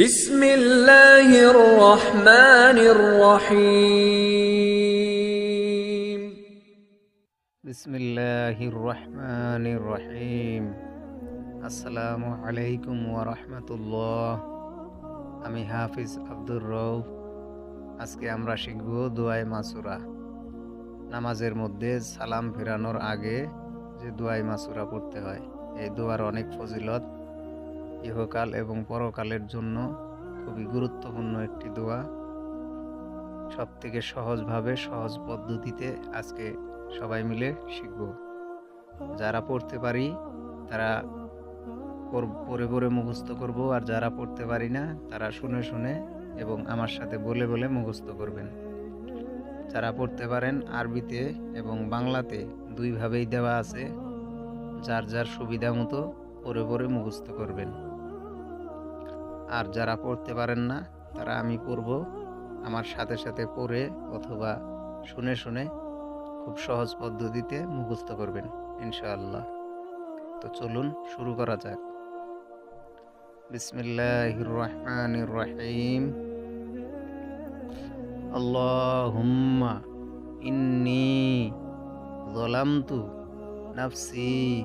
বিসমিল্লাহির রহমানির রহিম। বিসমিল্লাহির রহমানির রহিম। আসসালামু আলাইকুম ওয়া রাহমাতুল্লাহ। আমি হাফিজ আব্দুর রৌফ আজকে আমরা শিখব দোয়াই মাসুরা। নামাজের মধ্যে সালাম ফেরানোর আগে যে দোয়াই মাসুরা পড়তে হয়, এই দোয়ার অনেক ফজিলত ইহকাল এবং পরকালের জন্য খুবই গুরুত্বপূর্ণ একটি দোয়া। সব থেকে সহজভাবে, সহজ পদ্ধতিতে আজকে সবাই মিলে শিখব। যারা পড়তে পারি, তারা পর- পড়ে মুখস্থ করব, আর যারা পড়তে পারি না, তারা শুনে শুনে এবং আমার সাথে বলে বলে মুখস্থ করবেন। যারা পড়তে পারেন, আরবিতে এবং বাংলাতে দুইভাবেই দেওয়া আছে। যার যার সুবিধা মতো পড়ে পড়ে মুখস্থ করবেন। আর যারা পড়তে পারেন না, তারা আমি পড়ব। আমার সাথে সাথে পড়ে অথবা শুনে শুনে খুব সহজ পদ্ধতিতে মুখস্থ করবেন, ইনশাআল্লাহ। তো চলুন শুরু করা যাক। বিসমিল্লাহির রহমানির রহিম আল্লাহুম্মা ইন্নি যালামতু নাফসি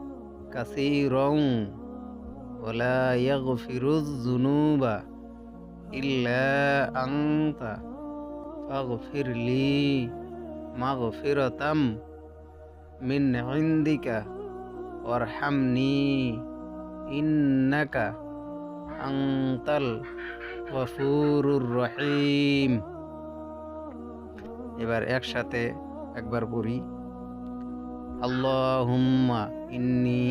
কাসীরান ওয়ালা ইয়াগফিরুয যুনুবা ইল্লা আনতা ফাগফির লি মাগফিরাতাম মিন ইনদিকা ওয়ারহামনি ইন্নাকা আনতাল গফুরুর রহিম। আল্লাহুম্মা ইন্নি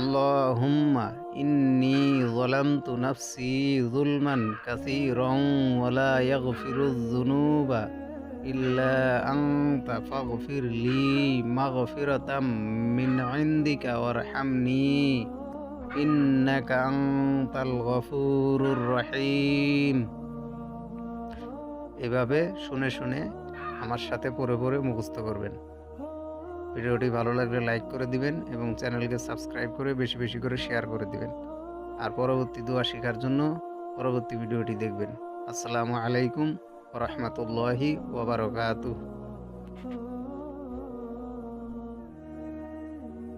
আল্লাহুম্মা ইন্নি যলামতু নাফসি যুলমান কাসীরান ওয়া লা ইয়াগফিরুয যুনুবা ইল্লা আনতা ফাগফিরলি মাগফিরাতাম মিন ইনদিকা ওয়ারহামনি ইন্নাকা আনতাল গফুরুর রহিম। এভাবে শুনে শুনে আমার সাথে পড়ে পড়ে মুখস্থ করবেন। ভিডিওটি ভালো লাগলে লাইক করে দিবেন এবং চ্যানেলকে সাবস্ক্রাইব করে বেশি বেশি করে শেয়ার করে দিবেন। আর পরবর্তী দোয়া শেখার জন্য পরবর্তী ভিডিওটি দেখবেন। আসসালামু আলাইকুম রহমতুল্লাহি ওবরকাতুহ